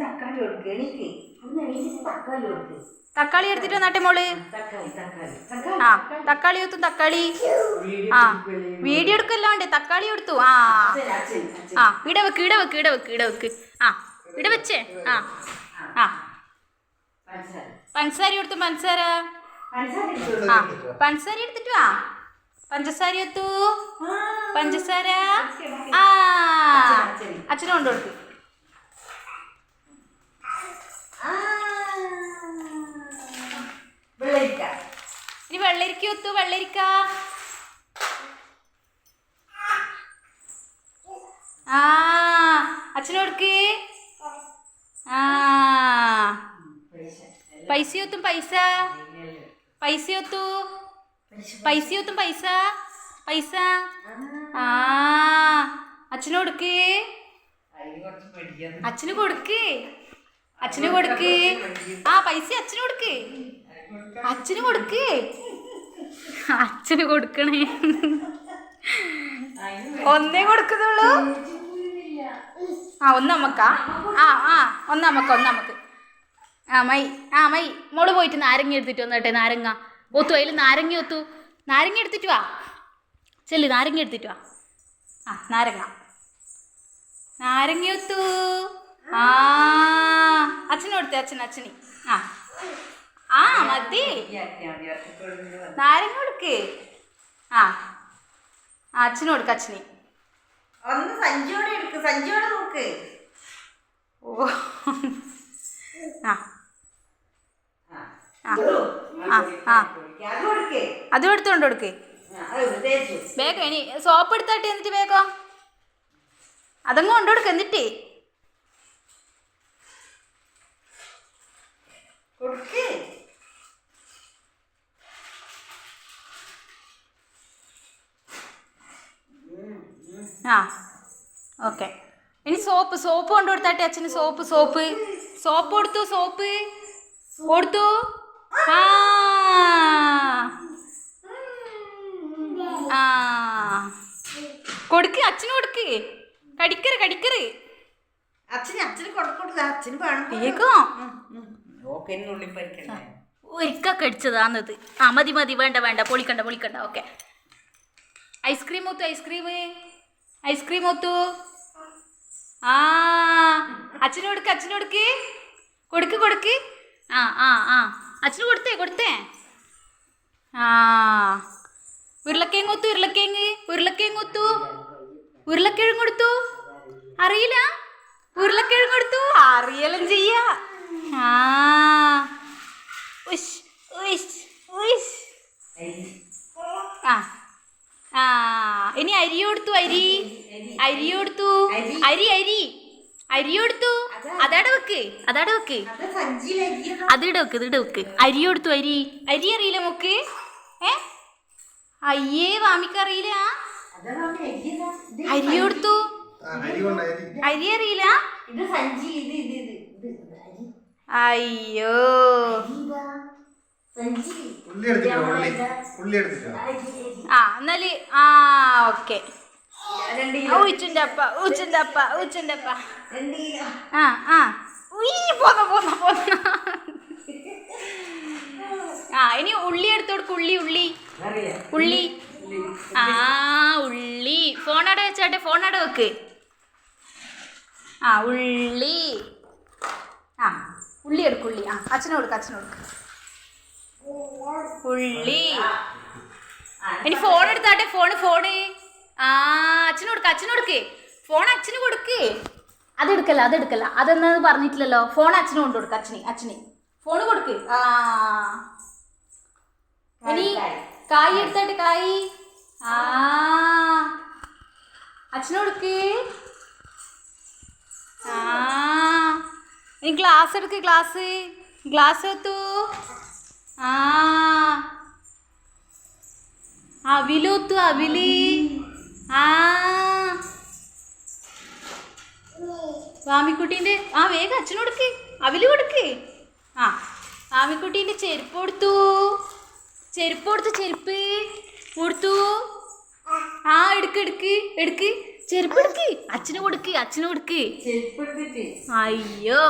തക്കാളി കൊടുക്ക് എനിക്ക് തക്കാളി കൊടുക്ക്. തക്കാളി എടുത്തിട്ട് നട്ടെ മോൾ? തക്കാളി തക്കാളി. ആ തക്കാളി. തക്കാളി എടുത്തു തക്കാളി. വീഡിയോ ആ എടുക്കല്ലേ? വീഡിയോ എടുക്കല്ലാണ്ട് തക്കാളി എടുത്തു. ആ. ആ ഇട വെക്ക് ഇട വെക്ക് ഇട വെക്ക് ഇട വെക്ക്. ആ ഇട വെച്ചേ. ആ ആ. പഞ്ചസാര. പഞ്ചസാര എടുത്തു പഞ്ചസാര. പഞ്ചസാര ആ പഞ്ചസാര എടുത്തിട്ട് ആ പഞ്ചസാര എത്തു ആ, പഞ്ചസാര. ആ. അച്ഛനും കൊണ്ടു കൊടുക്ക് ആ. വെള്ളരിക്ക. ഇനി വെള്ളരിക്ക വെള്ളരിക്ക. ആ അച്ഛനോടുക്ക് ആ. പൈസ. ഒത്തും പൈസ. പൈസ ഒത്തു. പൈസ. ഒത്തും പൈസ. പൈസ. ആ. ആ അച്ഛന് കൊടുക്ക്. അതിന് കുറച്ച് പഠിക്കാൻ. അച്ഛന് കൊടുക്ക്. അച്ഛന് കൊടുക്ക്. ആ പൈസ അച്ഛന് കൊടുക്ക്. അച്ഛന് കൊടുക്ക്. അച്ഛന് കൊടുക്കണേ. ഒന്നേ കൊടുക്കുന്നുള്ളൂ. ആ ഒന്നമ്മക്കാ ആ ആ ഒന്നമ്മക്ക ഒന്നമ്മക്ക് ആ മൈ ആ മൈ മോൾ പോയിട്ട് നാരങ്ങ എടുത്തിട്ട് വന്നട്ടെ നാരങ്ങ. ഒത്തു അതിൽ നാരങ്ങ ഒത്തു നാരങ്ങ എടുത്തിട്ട് വാ. ചെല്ല് നാരങ്ങ എടുത്തിട്ട് വാ. ആ നാരങ്ങ. നാരങ്ങ ഒത്തു ആ അച്ഛനോടുത്തെ അച്ഛൻ അച്ഛനെ. ആ. മതി. നാരങ്ങ കൊടുക്ക്. ആ. ആ അച്ഛന് കൊടുക്ക അച്ഛന്. ഒന്ന് സഞ്ചിയോടെ എടുക്ക് സഞ്ചിയോടെ നോക്ക്. ഓ. ആ. അത് എടുത്തോണ്ട് കൊടുക്ക്. വേഗം ഇനി സോപ്പ് എടുത്താട്ടെ എന്നിട്ട് വേഗം അതങ്ങ് കൊണ്ടു എന്നിട്ടേ എന്നിട്ട് കൊടുക്ക് ആ ഓക്കെ. ഇനി സോപ്പ് സോപ്പ് കൊണ്ടു കൊടുത്താട്ടെ അച്ഛന് സോപ്പ് സോപ്പ്. സോപ്പ് കൊടുത്തു സോപ്പ്. കൊടുത്തു. ആ. ആ. കൊടുക്ക് അച്ഛന് കൊടുക്ക്. കടിക്കറ് കടിക്കറ്. അച്ഛന് അച്ഛന് കൊടുക്കൂടാ അച്ഛന് വേണം. ഒരിക്ക കടിച്ചതാന്നത് ആ. മതി മതി. വേണ്ട വേണ്ട. പൊളിക്കണ്ട പൊളിക്കണ്ട. ഓക്കെ. ഐസ്ക്രീം ഒത്തു ഐസ്ക്രീം. ഐസ്ക്രീം ഒത്തു. ആ അച്ഛന് കൊടുക്ക് അച്ഛന് കൊടുക്ക്. കൊടുക്ക് കൊടുക്ക്. ആ ആ ആ. അച്ഛന് കൊടുത്തേ കൊടുത്തേ. ആ. ഉരുളക്കിഴങ്ങ് ഒത്തു ഉരുളക്കിഴങ്ങ്. ഉരുളക്കിഴങ്ങ് ഒത്തു. ഉരുളക്കിഴങ്ങ് കൊടുത്തു. അറിയില്ല? ഉരുളക്കിഴങ്ങ് കൊടുത്തു. അറിയലും ചെയ്യാ. ആ ഉഷ് ഉഷ് ഉഷ് ആ ആ ഇനി അരി കൊടുത്തു അരി. അരി. കൊടുത്തു. അരി. അരി അരി. കൊടുത്തു. അതവിടെ വെക്ക്. അതവിടെ വെക്ക്. അത് സഞ്ചിയിലരിയണം അത് ഇട വെക്ക് ഇത് വെക്ക്. അരി കൊടുത്തു അരി. അരി അറിയില്ല മുക്ക്? ഏ? അയ്യേ വാമിക്കറിയില്ല അരി കൊടുത്തു. അരി അറിയില്ല. ഇത് സഞ്ചി ഇത് ഇത് ഇത് ഇത് ഇത് അരി അയ്യോ ആ എന്നാൽ ആ ഓക്കെ. ഊച്ചിന്റെ അപ്പ ഊച്ചിന്റെ അപ്പ ഊച്ചിന്റെ അപ്പ. ആ ആ. ഉയ്യ് പോന്ന പോന്ന പോന്ന. ആ ഇനി ഉള്ളി എടുത്തോടുക്ക് ഉള്ളി ഉള്ളി. ഉള്ളി. ആ ഉള്ളി. ഫോണട വെച്ചാട്ടെ ഫോണട വെക്ക്. ആ ഉള്ളി. ആ ഉള്ളി എടുക്കുള്ളി ആ അച്ഛനെ കൊടുക്ക അച്ഛനെ കൊടുക്ക്. ഉള്ളി ഇനി ഫോൺ എടുത്താട്ടെ? ഫോണ് ഫോണ് ആ അച്ഛന് കൊടുക്ക അച്ഛന് കൊടുക്ക്. ഫോൺ അച്ഛന് കൊടുക്ക്. അത് എടുക്കല്ല അത് എടുക്കല്ല. അതെന്നത് പറഞ്ഞിട്ടില്ലല്ലോ? ഫോൺ അച്ഛന് കൊണ്ട് കൊടുക്ക അച്ഛന് അച്ഛന്. ഫോൺ കൊടുക്ക്. ആ. ഇനി കായ് എടുത്താട്ടെ കായ്? ആ. അച്ഛന് കൊടുക്ക്. ആ. ഇനി ഗ്ലാസ് എടുക്ക് ഗ്ലാസ് ഗ്ലാസ് എത്തു അവിലൊത്തു അവിൽ. ആ. സ്വാമിക്കുട്ടീന്റെ ആ വേഗം അച്ഛന് കൊടുക്ക്. അവിൽ കൊടുക്ക്. ആ സ്വാമിക്കുട്ടീന്റെ ചെരുപ്പ് കൊടുത്തു. ചെരുപ്പ് കൊടുത്തു ചെരുപ്പ് കൊടുത്തു. ആ എടുക്ക് എടുക്ക് എടുക്ക്. ചെരുപ്പ് എടുക്ക്. അച്ഛന് കൊടുക്ക് അച്ഛന് കൊടുക്ക്. അയ്യോ.